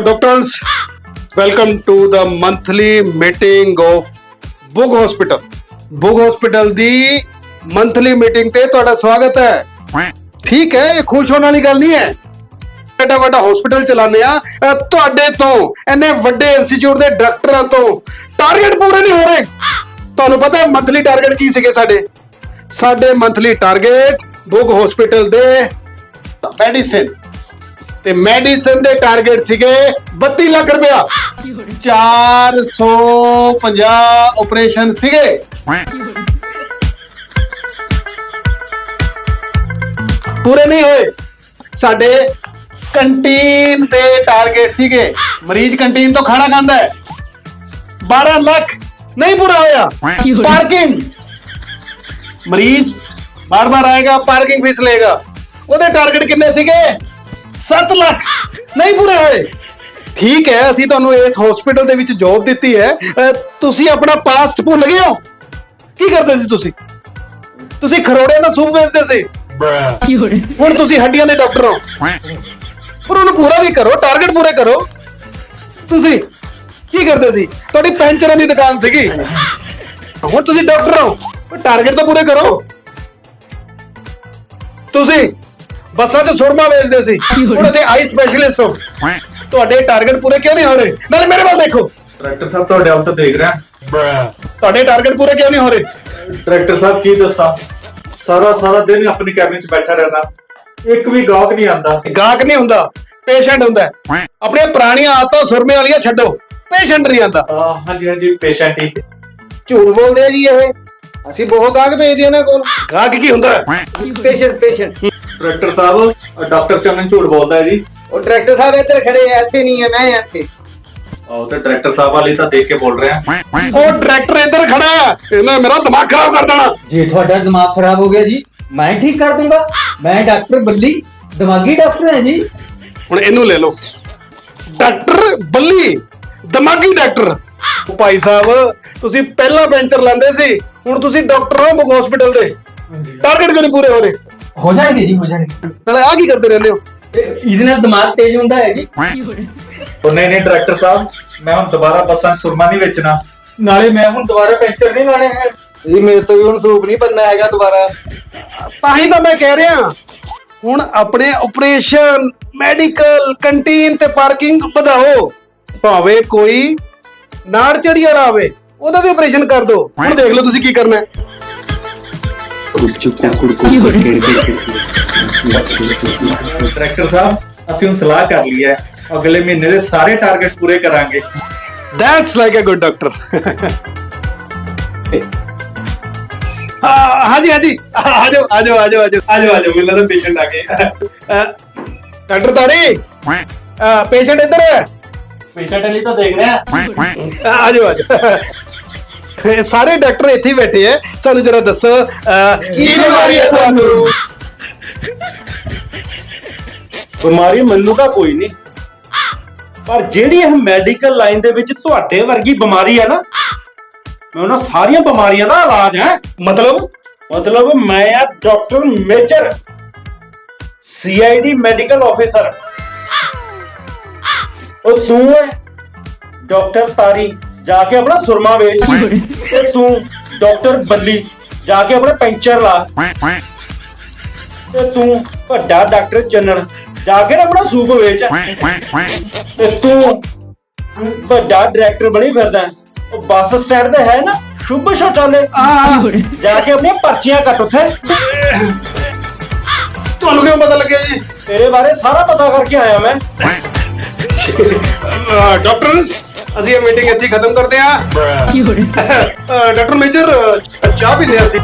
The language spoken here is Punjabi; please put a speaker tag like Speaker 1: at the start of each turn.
Speaker 1: Doctors, welcome to the monthly meeting of Bug Hospital. Bug Hospital the monthly meeting ਤੇ ਤੁਹਾਡਾ ਸਵਾਗਤ ਹੈ। ਠੀਕ ਹੈ ਇਹ ਖੁਸ਼ ਹੋਣ ਵਾਲੀ ਗੱਲ ਨਹੀਂ ਹੈ। ਐਡਾ ਵੱਡਾ ਹਸਪੀਟਲ ਚਲਾਉਂਦੇ ਆ। ਅਹ ਤੁਹਾਡੇ ਤੋਂ ਇੰਨੇ ਵੱਡੇ ਇੰਸਟੀਚਿਊਟ ਦੇ ਡਾਕਟਰਾਂ ਤੋਂ ਟਾਰਗੇਟ ਪੂਰੇ ਨਹੀਂ ਹੋ ਰਹੇ। ਤੁਹਾਨੂੰ ਪਤਾ ਹੈ ਮੰਥਲੀ ਟਾਰਗੇਟ ਕੀ ਸੀਗੇ ਸਾਡੇ? ਸਾਡੇ ਮੰਥਲੀ ਟਾਰਗੇਟ ਬੁਗ ਹਸਪੀਟਲ ਦੇ ਮੈਡੀਸਿਨ ਤੇ ਮੈਡੀਸਿਨ ਦੇ ਟਾਰਗੇਟ ਸੀਗੇ 32 ਲੱਖ ਰੁਪਇਆ। 450 ਆਪਰੇਸ਼ਨ ਸੀਗੇ। ਪੂਰੇ ਨਹੀਂ ਹੋਏ। ਸਾਡੇ ਕੰਟੀਨ ਦੇ ਟਾਰਗੇਟ ਸੀਗੇ। ਮਰੀਜ਼ ਕੰਟੀਨ ਤੋਂ ਖਾਣਾ ਖਾਂਦਾ ਹੈ। 12 ਲੱਖ ਨਹੀਂ ਪੂਰਾ ਹੋਇਆ। ਪਾਰਕਿੰਗ। ਮਰੀਜ਼ ਬਾਰ-ਬਾਰ ਆਏਗਾ, ਪਾਰਕਿੰਗ ਫੀਸ ਲਏਗਾ। ਉਹਦੇ ਟਾਰਗੇਟ ਕਿੰਨੇ ਸੀਗੇ? 7 ਲੱਖ। ਨਹੀਂ ਪੂਰੇ ਹੋਏ। ਠੀਕ ਹੈ ਅਸੀਂ ਤੁਹਾਨੂੰ ਇਸ ਹਸਪੀਟਲ ਦੇ ਵਿੱਚ ਜੌਬ ਦਿੱਤੀ ਹੈ। ਅਹ, ਤੁਸੀਂ ਆਪਣਾ ਪਾਸਟ ਭੁੱਲ ਗਏ ਹੋ? ਕੀ ਕਰਦੇ ਸੀ ਤੁਸੀਂ? ਤੁਸੀਂ ਖਰੋੜੇ ਦਾ ਸੂਪ ਵੇਚਦੇ ਸੀ? ਹੁਣ ਤੁਸੀਂ ਹੱਡੀਆਂ ਦੇ ਡਾਕਟਰ ਹੋ। ਪਰ ਉਹਨੂੰ ਪੂਰਾ ਵੀ ਕਰੋ ਟਾਰਗੇਟ ਪੂਰੇ ਕਰੋ। ਤੁਸੀਂ ਕੀ ਕਰਦੇ ਸੀ? ਤੁਹਾਡੀ ਪੈਂਚਰਾਂ ਦੀ ਦੁਕਾਨ ਸੀਗੀ। ਹੁਣ ਤੁਸੀਂ ਡਾਕਟਰ ਹੋ। ਟਾਰਗੇਟ ਤਾਂ ਪੂਰੇ ਕਰੋ। ਤੁਸੀਂ ਬੱਸਾਂ 'ਚ ਸੁਰਮਾ ਵੇਚਦੇ ਸੀ। ਹੁਣ ਇੱਥੇ ਆਈ ਸਪੈਸ਼ਲਿਸਟ ਹੋ। ਤੁਹਾਡੇ ਟਾਰਗੇਟ ਪੂਰੇ ਕਿਉਂ ਨਹੀਂ ਹੋ ਰਹੇ? ਨਾਲੇ ਮੇਰੇ ਵੱਲ ਦੇਖੋ।
Speaker 2: ਡਾਇਰੈਕਟਰ ਸਾਹਿਬ ਤੁਹਾਡੇ ਵੱਲ ਤਾਂ ਦੇਖ ਰਿਹਾ।
Speaker 1: ਤੁਹਾਡੇ ਟਾਰਗੇਟ ਪੂਰੇ ਕਿਉਂ ਨਹੀਂ ਹੋ ਰਹੇ?
Speaker 2: ਡਾਇਰੈਕਟਰ ਸਾਹਿਬ ਕੀ ਦੱਸਾਂ? ਸਾਰਾ ਸਾਰਾ ਦਿਨ ਆਪਣੀ ਕੈਬਿਨ 'ਚ ਬੈਠਾ ਰਹਿਣਾ ਇੱਕ ਵੀ ਗਾਹਕ ਨਹੀਂ ਆਂਦਾ
Speaker 1: ਗਾਹਕ ਨਹੀਂ ਹੁੰਦਾ ਪੇਸ਼ੈਂਟ ਹੁੰਦਾ। ਹੈ। ਆਪਣੀਆਂ ਪੁਰਾਣੀਆਂ ਆਦਤਾਂ ਸੁਰਮੇ ਵਾਲੀਆਂ ਛੱਡੋ ਪੇਸ਼ੈਂਟ ਨਹੀਂ ਆਂਦਾ
Speaker 2: ਹਾਂਜੀ ਹਾਂਜੀ ਪੇਸ਼ੈਂਟ ਹੀ।
Speaker 3: ਝੂਠ ਬੋਲਦੇ ਆ ਜੀ ਇਹ। ਅਸੀਂ ਬਹੁਤ ਗਾਹਕ ਭੇਜਦੇ ਇਹਨਾਂ ਕੋਲ।
Speaker 1: ਗਾਹਕ ਕੀ ਹੁੰਦਾ? ਹੈ?
Speaker 3: ਪੇਸ਼ੈਂਟ ਪੇਸ਼ੈਂਟ
Speaker 2: ਡਾਇਰੈਕਟਰ ਸਾਹਿਬ ਡਾਕਟਰ ਚੰਨਨ ਝੂਠ ਬੋਲਦਾ ਹੈ ਜੀ।
Speaker 3: ਉਹ ਡਾਇਰੈਕਟਰ ਸਾਹਿਬ ਇੱਧਰ ਖੜੇ ਆ ਇੱਥੇ ਨਹੀਂ ਹੈ ਮੈਂ ਇੱਥੇ।
Speaker 2: ਉਹ ਤੇ ਡਾਇਰੈਕਟਰ ਸਾਹਿਬ ਵਾਲੀ ਤਾਂ ਦੇਖ ਕੇ ਬੋਲ ਰਿਹਾ
Speaker 1: ਉਹ ਡਾਇਰੈਕਟਰ ਇੱਧਰ ਖੜਾ ਹੈ ਇਹਨੇ ਮੇਰਾ ਦਿਮਾਗ ਖਰਾਬ ਕਰ ਦੇਣਾ।
Speaker 4: ਜੇ ਤੁਹਾਡਾ ਦਿਮਾਗ ਖਰਾਬ ਹੋ ਗਿਆ ਜੀ ਮੈਂ ਠੀਕ ਕਰ ਦੂੰਗਾ। ਮੈਂ ਡਾਕਟਰ ਬੱਲੀ ਦਿਮਾਗੀ ਡਾਕਟਰ ਹਾਂ ਜੀ।
Speaker 1: ਹੁਣ ਇਹਨੂੰ ਲੈ ਲਓ। ਡਾਕਟਰ ਬੱਲੀ ਦਿਮਾਗੀ ਡਾਕਟਰ। ਉਹ ਭਾਈ ਸਾਹਿਬ ਤੁਸੀਂ ਪਹਿਲਾਂ ਪੈਂਚਰ ਲਾਉਂਦੇ ਸੀ ਹੁਣ ਤੁਸੀਂ ਡਾਕਟਰ ਹੋ ਬੁਗ ਹਸਪੀਟਲ ਦੇ। ਟਾਰਗੇਟ ਕਿਉਂ ਨਹੀਂ ਪੂਰੇ ਹੋ ਰਹੇ?
Speaker 4: ਹੋ ਜਾਣਗੇ ਜੀ ਹੋ ਜਾਣਗੇ।
Speaker 1: ਨਾਲੇ ਆ ਕੀ ਕਰਦੇ ਰਹਿੰਦੇ ਹੋ?
Speaker 4: ਇਹ- ਇਹਦੇ ਨਾਲ ਦਿਮਾਗ ਤੇਜ਼ ਹੁੰਦਾ ਹੈ ਜੀ।
Speaker 2: ਉਹ ਨਹੀਂ ਨਹੀਂ ਡਾਇਰੈਕਟਰ ਸਾਹਿਬ ਮੈਂ ਹੁਣ ਦੁਬਾਰਾ ਬੱਸਾਂ 'ਚ ਸੁਰਮਾ ਨਹੀਂ ਵੇਚਣਾ।
Speaker 4: ਨਾਲੇ ਮੈਂ ਹੁਣ ਦੁਬਾਰਾ ਪੈਂਚਰ ਨਹੀਂ ਲਾਣੇ ਹੈ।
Speaker 3: ਜੀ ਮੇਰੇ ਤੋਂ ਵੀ ਹੁਣ ਸੂਪ ਨਹੀਂ ਬੰਨਾ ਹੈਗਾ ਦੁਬਾਰਾ।
Speaker 1: ਤਾਂ ਹੀ ਤਾਂ ਮੈਂ ਕਹਿ ਰਿਹਾ ਹੁਣ ਆਪਣੇ ਆਪਰੇਸ਼ਨ ਮੈਡੀਕਲ ਕੰਟੀਨ ਤੇ ਪਾਰਕਿੰਗ ਵਧਾਓ। ਭਾਵੇਂ ਕੋਈ ਨਾੜ ਚੜੀ ਵਾਲਾ ਆਵੇ ਉਹਦਾ ਵੀ ਆਪਰੇਸ਼ਨ ਕਰ ਦਿਓ। ਹੁਣ ਦੇਖ ਲਓ ਤੁਸੀਂ ਕੀ ਕਰਨਾ ਹੈ।
Speaker 2: ਡਾਇਰੈਕਟਰ ਸਾਹਿਬ ਅਸੀਂ ਹੁਣ ਸਲਾਹ ਕਰ ਲਈ ਹੈ ਅਗਲੇ ਮਹੀਨੇ ਦੇ ਸਾਰੇ ਟਾਰਗੇਟ ਪੂਰੇ ਕਰਾਂਗੇ
Speaker 1: that's like a good doctor ਹਾਂਜੀ ਹਾਂਜੀ ਆ ਜਾਓ ਆ ਜਾਓ ਆ ਜਾਓ ਆ ਜਾਓ ਆ ਜਾਓ ਆ ਜਾਓ ਮੈਨੂੰ ਲੱਗਦਾ ਪੇਸ਼ੈਂਟ ਆ ਗਏ ਅਹ, ਡਾਕਟਰ ਤਾਰੀ ਪੇਸ਼ੈਂਟ ਇੱਧਰ ਹੈ
Speaker 2: ਪੇਸ਼ੈਂਟ ਲਈ ਤਾਂ ਦੇਖ ਰਿਹਾ
Speaker 1: ਆ ਆ ਜਾਓ ਆ ਜਾਓ ਇਹ ਸਾਰੇ ਡਾਕਟਰ ਇੱਥੇ ਹੀ ਬੈਠੇ ਐ ਸਾਨੂੰ ਜਰਾ ਦੱਸੋ ਅਹ, ਕੀ ਬਿਮਾਰੀ ਹੈ ਤੁਹਾਨੂੰ?
Speaker 5: ਬਿਮਾਰੀ ਮੈਨੂੰ ਤਾਂ ਕੋਈ ਨਹੀਂ। ਪਰ ਜਿਹੜੀ ਇਹ ਮੈਡੀਕਲ ਲਾਈਨ ਦੇ ਵਿੱਚ ਤੁਹਾਡੇ ਵਰਗੀ ਬਿਮਾਰੀ ਹੈ ਨਾ ਮੈਂ ਉਹਨਾਂ ਸਾਰੀਆਂ ਬਿਮਾਰੀਆਂ ਦਾ ਇਲਾਜ ਹੈ।
Speaker 1: ਮਤਲਬ?
Speaker 5: ਮਤਲਬ ਮੈਂ ਆ doctor major CID medical officer. ਉਹ ਤੂੰ ਹੈ ਡਾਕਟਰ ਤਾਰੀ। ਜਾ ਕੇ ਆਪਣਾ ਸੁਰਮਾ ਵੇਚ ਤੇ ਤੂੰ ਡਾਕਟਰ ਬੱਲੀ ਜਾ ਕੇ ਆਪਣਾ ਪੈਂਚਰ ਲਾ। ਤੇ ਤੂੰ ਵੱਡਾ ਡਾਕਟਰ ਚੰਨਣ ਜਾ ਕੇ ਨਾ ਆਪਣਾ ਸੂਪ ਵੇਚ। ਤੇ ਤੂੰ ਵੱਡਾ ਡਾਇਰੈਕਟਰ ਬਣੀ ਫਿਰਦਾ। ਉਹ ਬੱਸ ਸਟੈਂਡ ਤੇ ਹੈ ਨਾ ਸ਼ੁਭ ਸ਼ੌਚਾਲੇ। ਜਾ ਕੇ ਆਪਣੀਆਂ ਪਰਚੀਆਂ ਕੱਟ ਉੱਥੇ।
Speaker 1: ਤੁਹਾਨੂੰ ਕਿਉਂ ਪਤਾ ਲੱਗਿਆ ਜੀ?
Speaker 5: ਤੇਰੇ ਬਾਰੇ ਸਾਰਾ ਪਤਾ ਕਰਕੇ ਆਇਆ ਮੈਂ।
Speaker 1: ਡਾਕਟਰਸ ਅਸੀਂ ਇਹ ਮੀਟਿੰਗ ਇੱਥੇ ਹੀ ਖਤਮ ਕਰਦੇ ਹਾਂ। ਡਾਕਟਰ ਮੇਜਰ ਚਾਹ ਪੀਂਦੇ ਹਾਂ ਅਸੀਂ।